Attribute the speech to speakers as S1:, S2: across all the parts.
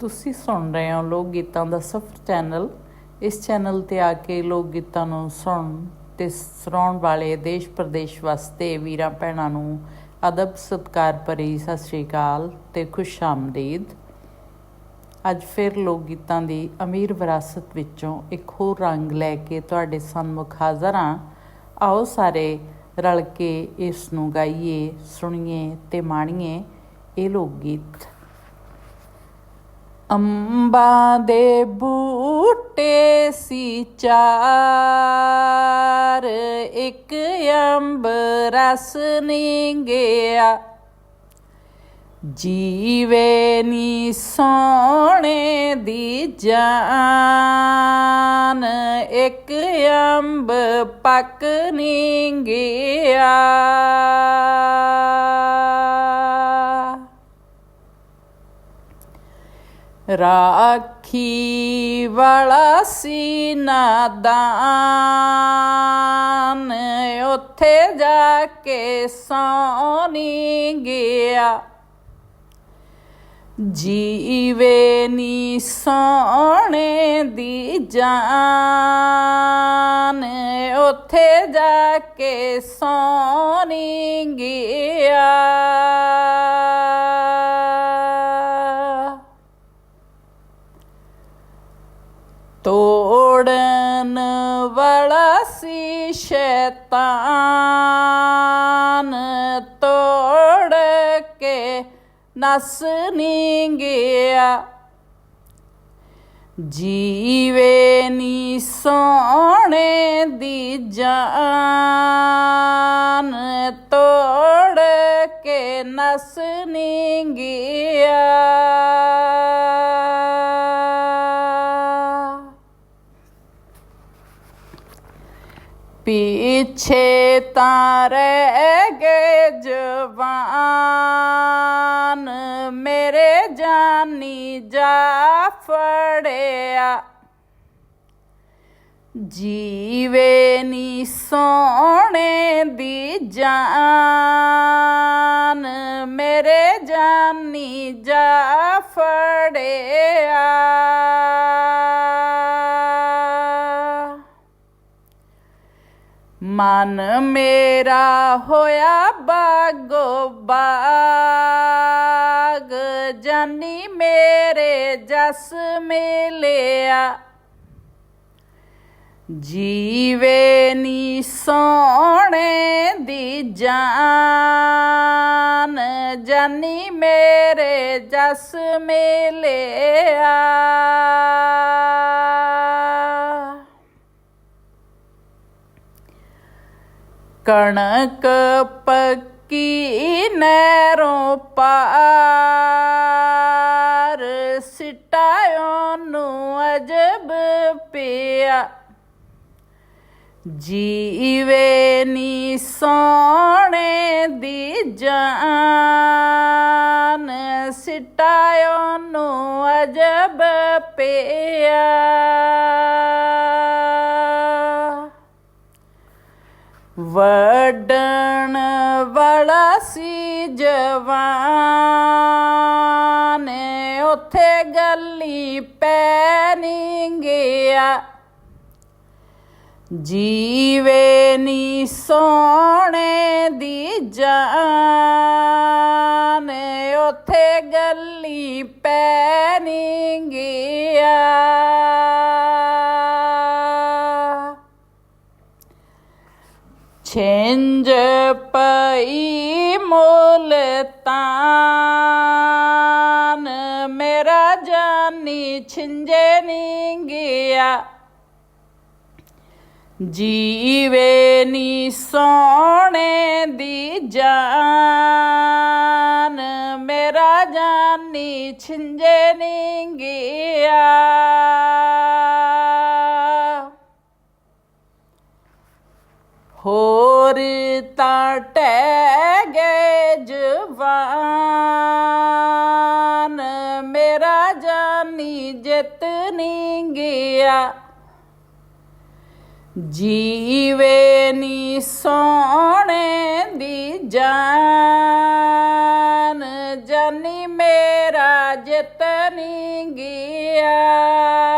S1: ਤੁਸੀਂ ਸੁਣ ਰਹੇ ਹੋ ਲੋਕ ਗੀਤਾਂ ਦਾ ਸਫਰ ਚੈਨਲ। ਇਸ ਚੈਨਲ ਤੇ ਆ ਕੇ ਲੋਕ ਗੀਤਾਂ ਨੂੰ ਸੁਣ ਤੇ ਸੁਣਾਉਣ ਵਾਲੇ ਦੇਸ਼ ਪ੍ਰਦੇਸ਼ ਵਾਸਤੇ ਵੀਰਾਂ ਭੈਣਾਂ ਨੂੰ ਅਦਬ ਸਤਕਾਰ ਭਰੀ ਸਤਿ ਸ਼੍ਰੀ ਅਕਾਲ ਤੇ ਖੁਸ਼ ਆਮਦੀਦ। ਅੱਜ ਫਿਰ ਲੋਕ ਗੀਤਾਂ ਦੀ ਅਮੀਰ ਵਿਰਾਸਤ ਵਿੱਚੋਂ ਇੱਕ ਹੋਰ ਰੰਗ ਲੈ ਕੇ ਤੁਹਾਡੇ ਸਨਮੁਖ ਹਾਜ਼ਰ ਹਾਂ। ਆਓ ਸਾਰੇ ਰਲ ਕੇ ਇਸ ਨੂੰ ਗਾਈਏ, ਸੁਣੀਏ ਤੇ ਮਾਣੀਏ ਇਹ ਲੋਕ ਗੀਤ। ਅੰਬਾਂ ਦੇ ਬੂਟੇ ਸੀ ਚਾਰ। ਇੱਕ ਅੰਬ ਰਸ ਨਹੀਂ ਗਿਆ ਜੀਵੇ ਨੀ ਸੋਹਣੇ ਦੀ ਜਾਨ। ਇੱਕ ਅੰਬ ਪੱਕ ਨਹੀਂ ਗਿਆ ਰਾਖੀ ਵਾਲਾ ਸੀ ਨਾਦਾਨ ਉੱਥੇ ਜਾ ਕੇ ਸੌਣੀ ਗਿਆ। ਜੀਵੇ ਨੀ ਸੋਹਣੇ ਦੀ ਜਾਨ ਉੱਥੇ ਜਾ ਕੇ ਸੌਣੀ ਗਿਆ। ਤੋੜਨ ਵਾਲਾ ਸੀ ਸ਼ੈਤਾਨ, ਤੋੜ ਕੇ ਨਸ ਨਹੀਂ ਗਿਆ। ਜੀਵੇ ਨੀ ਸੋਹਣੇ ਦੀ ਜਾਨ, ਤੋੜ ਕੇ ਨਸ ਨਹੀਂ ਗਿਆ। ਪਿੱਛੇ ਤਾਂ ਰਹਿ ਗਏ ਜਵਾਨ ਮੇਰੇ ਜਾਨੀ ਜਾ ਜੀਵੇ ਨੀ ਸੋਹਣੇ ਦੀ ਜਾਨ ਮੇਰੇ ਜਾਨੀ ਜਾ ਫੜਿਆ ਮਨ ਮੇਰਾ ਹੋਇਆ ਬਾਗੋ, ਬਾਗ। ਜਾਨੀ ਮੇਰੇ ਜਸ ਮਿਲਿਆ। ਜੀਵੇ ਨੀ ਸੋਹਣੇ ਦੀ ਜਾਨ, ਜਾਨੀ ਮੇਰੇ ਜਸ ਮਿਲਿਆ। ਕਣਕ ਪੱਕੀ ਨਹਿਰੋਂ ਪਾਰ, ਸਿਟਾਇਓ ਨੂੰ ਅਜਬ ਪਿਆ। ਜੀਵੇ ਨੀ ਸੋਹਣੇ ਦੀ ਜਾਨ, ਸਿਟਾਇਓ ਨੂੰ ਅਜਬ ਪਿਆ। ਵਡਣ ਵਾਲਾ ਸੀ ਜਵਾਨ, ਉੱਥੇ ਗੱਲੀ ਪੈ ਨਹੀਂ ਗਿਆ। ਜੀਵੇ ਨੀ ਸੋਹਣੇ ਦੀ ਜਾਨ, ਉੱਥੇ ਗੱਲੀ ਪੈ ਨਹੀਂ ਗਿਆ। ਛਿੰਜ ਪਈ ਮੁਲਤਾਨ ਮੇਰਾ ਜਾਨੀ ਛਿੰਜੇ ਨਹੀਂ ਗਿਆ। ਜੀਵੇ ਨੀ ਸੋਹਣੇ ਦੀ ਜਾਨ। ਮੇਰਾ ਜਾਨੀ ਛਿੰਜੇ ਨਹੀਂ ਗਿਆ। ਹੋਰ ਤਾਂ ਟਹਿ ਗਏ ਜਵਾਨ। ਮੇਰਾ ਜਾਨੀ ਜਿੱਤ ਨਹੀਂ ਗਿਆ। ਜੀਵੇ ਨੀ ਸੋਹਣੇ ਦੀ ਜਾਨ। ਜਾਨੀ ਮੇਰਾ ਜਿੱਤ ਨਹੀਂ ਗਿਆ।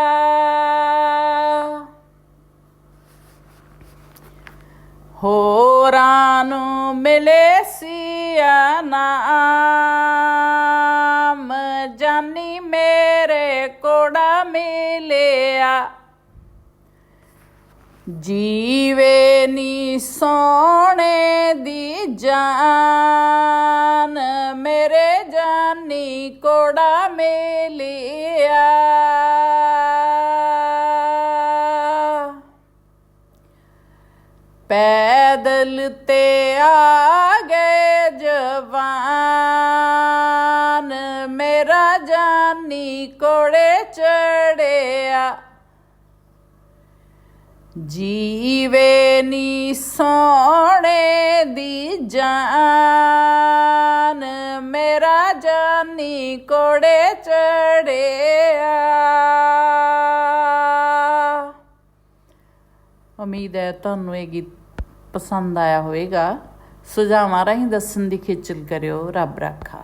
S1: ਹੋਰਾਂ ਨੂੰ ਮਿਲੇ ਸੀ ਨਾਮ ਜਾਨੀ ਮੇਰੇ ਕੋੜਾ ਮਿਲਿਆ। ਜੀਵੇ ਨੀ ਸੋਹਣੇ ਦੀ ਜਾਨ। ਪੈਦਲ ਤੇ ਆ ਗਏ ਜਵਾਨ। ਮੇਰਾ ਜਾਨੀ ਕੋੜੇ ਚੜਿਆ। ਜੀਵੇ ਨੀ ਸੋਹਣੇ ਦੀ ਜਾਨ। ਮੇਰਾ ਜਾਨੀ ਕੋੜੇ ਚੜਿਆ। ਉਮੀਦ ਹੈ ਤੁਹਾਨੂੰ ਇਹ ਗੀਤ ਪਸੰਦ ਆਇਆ ਹੋਵੇਗਾ। ਸੁਝਾਵਾਂ ਰਾਹੀਂ ਦੱਸਣ ਦੀ ਖੇਚਲ ਕਰਿਓ। ਰੱਬ ਰਾਖਾ।